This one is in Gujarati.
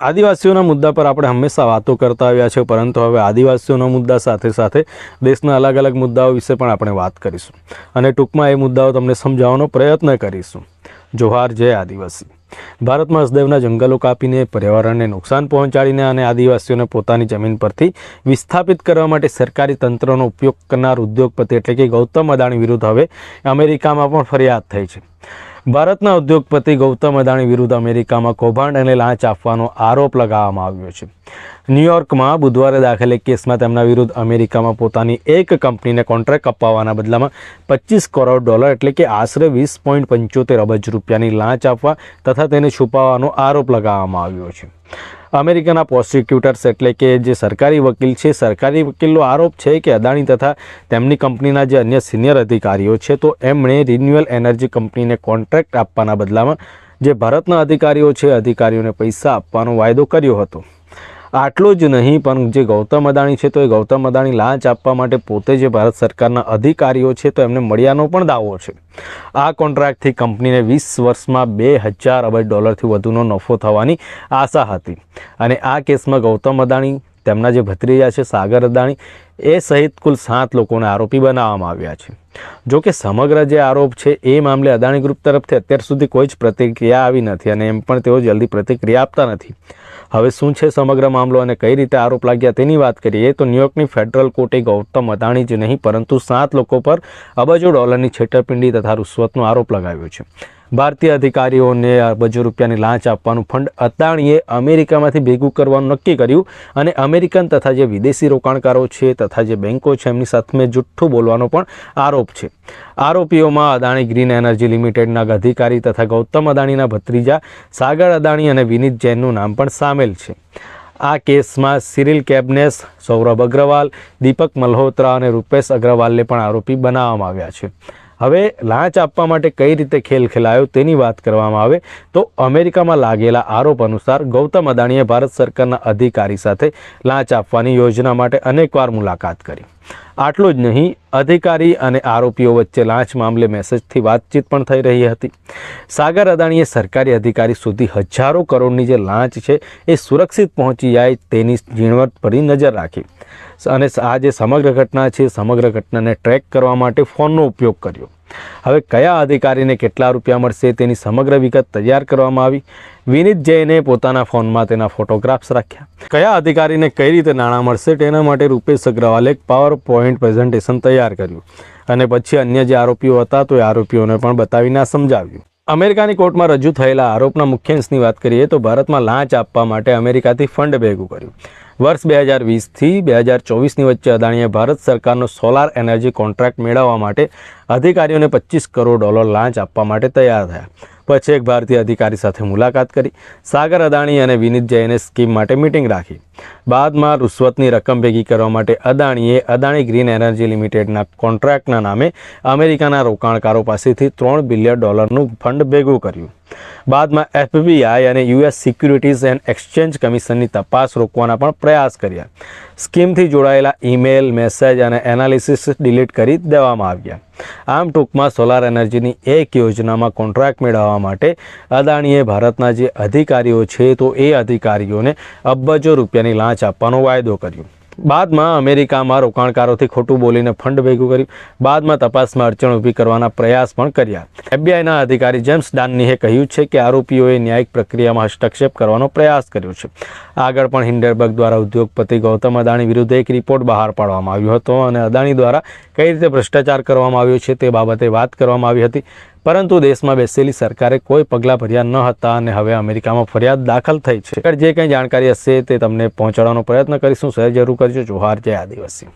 આદિવાસીઓના મુદ્દા પર આપણે હંમેશા વાતો કરતા આવ્યા છે પરંતુ હવે આદિવાસીઓના મુદ્દા સાથે સાથે દેશના અલગ અલગ મુદ્દાઓ વિશે પણ આપણે વાત કરીશું. અને ટૂંકમાં એ મુદ્દાઓ તમને સમજાવવાનો પ્રયત્ન કરીશું. જોહાર, જય આદિવાસી. ભારતમાં હસદેવના જંગલો કાપીને, પર્યાવરણને નુકસાન પહોંચાડીને અને આદિવાસીઓને પોતાની જમીન પરથી વિસ્થાપિત કરવા માટે સરકારી તંત્રનો ઉપયોગ કરનાર ઉદ્યોગપતિ એટલે કે ગૌતમ અદાણી વિરુદ્ધ હવે અમેરિકામાં પણ ફરિયાદ થઈ છે. ભારતના ઉદ્યોગપતિ ગૌતમ અદાણી વિરુદ્ધ અમેરિકામાં કૌભાંડ અને લાંચ આપવાનો આરોપ લગાવવામાં આવ્યો છે. ન્યૂયોર્કમાં બુધવારે દાખલ એક કેસમાં તેમના વિરુદ્ધ અમેરિકામાં પોતાની એક કંપનીને કોન્ટ્રાક્ટ અપાવવાના બદલામાં પચીસ કરોડ ડોલર એટલે કે આશરે વીસ પોઈન્ટ પંચોતેર અબજ રૂપિયાની લાંચ આપવા તથા તેને છુપાવવાનો આરોપ લગાવવામાં આવ્યો છે. અમેરિકાના પ્રોસિક્યુટર્સ એટલે કે જે સરકારી વકીલ છે, સરકારી વકીલનો આરોપ છે કે અદાણી તથા તેમની કંપનીના જે અન્ય સિનિયર અધિકારીઓ છે, તો એમણે રિન્યુઅલ એનર્જી કંપનીને કોન્ટ્રાક્ટ આપવાના બદલામાં જે ભારતના અધિકારીઓ છે, અધિકારીઓને પૈસા આપવાનો વાયદો કર્યો હતો. આટલું જ નહીં, પણ જે ગૌતમ અદાણી છે તો એ ગૌતમ અદાણી લાંચ આપવા માટે પોતે જે ભારત સરકારના અધિકારીઓ છે તો એમને મળ્યાનો પણ દાવો છે. આ કોન્ટ્રાક્ટથી કંપનીને વીસ વર્ષમાં બે હજાર અબજ ડોલરથી વધુનો નફો થવાની આશા હતી. અને આ કેસમાં ગૌતમ અદાણી, તેમના જે ભત્રીજા છે સાગર અદાણી, એ સહિત કુલ સાત લોકોને આરોપી બનાવવામાં આવ્યા છે. જો કે સમગ્ર જે આરોપ છે એ મામલે અદાણી ગ્રુપ તરફથી અત્યાર સુધી કોઈ જ પ્રતિક્રિયા આવી નથી અને એમ પણ તેઓ જલ્દી પ્રતિક્રિયા આપતા નથી. હવે શું છે સમગ્ર મામલો અને કઈ રીતે આરોપ લાગ્યા તેની વાત કરીએ તો ન્યુયોર્કની ફેડરલ કોર્ટે ગૌતમ અદાણી જ નહીં, પરંતુ સાત લોકો પર અબજો ડોલરની છેતરપિંડી તથા રૂશ્વતનો આરોપ લગાવ્યો છે. ભારતીય અધિકારીઓને અબજો રૂપિયાની લાંચ આપવાનું ફંડ અદાણીએ અમેરિકામાંથી ભેગું કરવાનું નક્કી કર્યું અને અમેરિકન તથા જે વિદેશી રોકાણકારો છે તથા જે બેન્કો છે એમની સાથે જુઠ્ઠું બોલવાનો પણ આરોપ છે. આરોપીઓમાં અદાણી ગ્રીન એનર્જી લિમિટેડના અધિકારી તથા ગૌતમ અદાણીના ભત્રીજા, સાગર અદાણી અને વિનીત જૈનનું નામ પણ સામેલ છે. આ કેસમાં સિરિલ કેબનેસ, સૌરભ અગ્રવાલ, દીપક મલ્હોત્રા અને રૂપેશ અગ્રવાલને પણ આરોપી બનાવવામાં આવ્યા છે. હવે લાંચ આપવા માટે કઈ રીતે ખેલ ખેલાયો તેની વાત કરવામાં આવે તો અમેરિકામાં લાગેલા આરોપ અનુસાર ગૌતમ અદાણીએ ભારત સરકારના અધિકારી સાથે લાંચ આપવાની યોજના માટે અનેકવાર મુલાકાત કરી. આટલું જ નહીં, અધિકારી અને આરોપીઓ વચ્ચે લાંચ મામલે મેસેજથી વાતચીત પણ થઈ રહી હતી. સાગર અદાણીએ સરકારી અધિકારી સુધી હજારો કરોડની જે લાંચ છે એ સુરક્ષિત પહોંચી જાય તેની ઝીણવટ ભરી નજર રાખી. અને આ જે સમગ્ર ઘટના છે, સમગ્ર ઘટનાને ટ્રેક કરવા માટે ફોનનો ઉપયોગ કર્યો. હવે કયા અધિકારીને કેટલા રૂપિયા મળશે તેની સમગ્ર વિગત તૈયાર કરવામાં આવી. વિનીત જૈને પોતાના ફોનમાં તેના ફોટોગ્રાફ્સ રાખ્યા. કયા અધિકારીને કઈ રીતે નાણાં મળશે તેના માટે રૂપેશ અગ્રવાલે પાવર પોઈન્ટ પ્રેઝન્ટેશન તૈયાર કર્યું. અને પછી અન્ય જે આરોપીઓ હતા તો એ આરોપીઓને પણ બતાવીને સમજાવ્યું. અમેરિકાની કોર્ટમાં રજૂ થયેલા આરોપના મુખ્યાંશની વાત કરીએ તો ભારતમાં લાંચ આપવા માટે અમેરિકાથી ફંડ ભેગું કર્યું. વર્ષ બે હજાર વીસથી બે હજાર ચોવીસની વચ્ચે અદાણીએ ભારત સરકારનો સોલાર એનર્જી કોન્ટ્રાક્ટ મેળવવા માટે અધિકારીઓને પચીસ કરોડ ડોલર લાંચ આપવા માટે તૈયાર થયા. પછી એક ભારતીય અધિકારી સાથે મુલાકાત કરી. સાગર અદાણી અને વિનીત જૈને સ્કીમ માટે મિટિંગ રાખી. બાદમાં રૂશ્વતની રકમ ભેગી કરવા માટે અદાણીએ અદાણી ગ્રીન એનર્જી લિમિટેડના કોન્ટ્રાક્ટના નામે અમેરિકાના રોકાણકારો પાસેથી ત્રણ બિલિયન ડોલરનું ફંડ ભેગું કર્યું. બાદમાં એફબીઆઈ અને યુએસ સિક્યુરિટીઝ એન્ડ એક્સચેન્જ કમિશનની તપાસ રોકવાના પણ પ્રયાસ કર્યા. સ્કીમથી જોડાયેલા ઈમેલ, મેસેજ અને એનાલિસિસ ડિલીટ કરી દેવામાં આવ્યા. આમ ટૂંકમાં સોલાર એનર્જીની એક યોજનામાં કોન્ટ્રાક્ટ મેળવવા માટે અદાણીએ ભારતના જે અધિકારીઓ છે તો એ અધિકારીઓને અબજો રૂપિયાની લાંચ આપવાનો વાયદો કર્યો. બાદમાં અમેરિકામાં રોકાણકારોથી ખોટું બોલીને ફંડ ભેગું કર્યું. બાદમાં તપાસમાં અડચણ ઊભી કરવાના પ્રયાસ પણ કર્યા. એફબીઆઈના અધિકારી જેમ્સ ડાન્નીએ કહ્યું છે કે આરોપીઓએ ન્યાયિક પ્રક્રિયામાં હસ્તક્ષેપ કરવાનો પ્રયાસ કર્યો છે. આગળ પણ હિન્ડરબર્ગ દ્વારા ઉદ્યોગપતિ ગૌતમ અદાણી વિરુદ્ધ એક રિપોર્ટ બહાર પાડવામાં આવ્યો હતો અને અદાણી દ્વારા કઈ રીતે ભ્રષ્ટાચાર કરવામાં આવ્યો છે તે બાબતે વાત કરવામાં આવી હતી. પરંતુ દેશમાં બેસેલી સરકારે કોઈ પગલાં ભર્યા ન હતા અને હવે અમેરિકામાં ફરિયાદ દાખલ થઈ છે. જે કંઈ જાણકારી હશે તે તમને પહોંચાડવાનો પ્રયત્ન કરીશું. સહેજ જરૂર કરજો. જોહાર, જય આદિવાસી.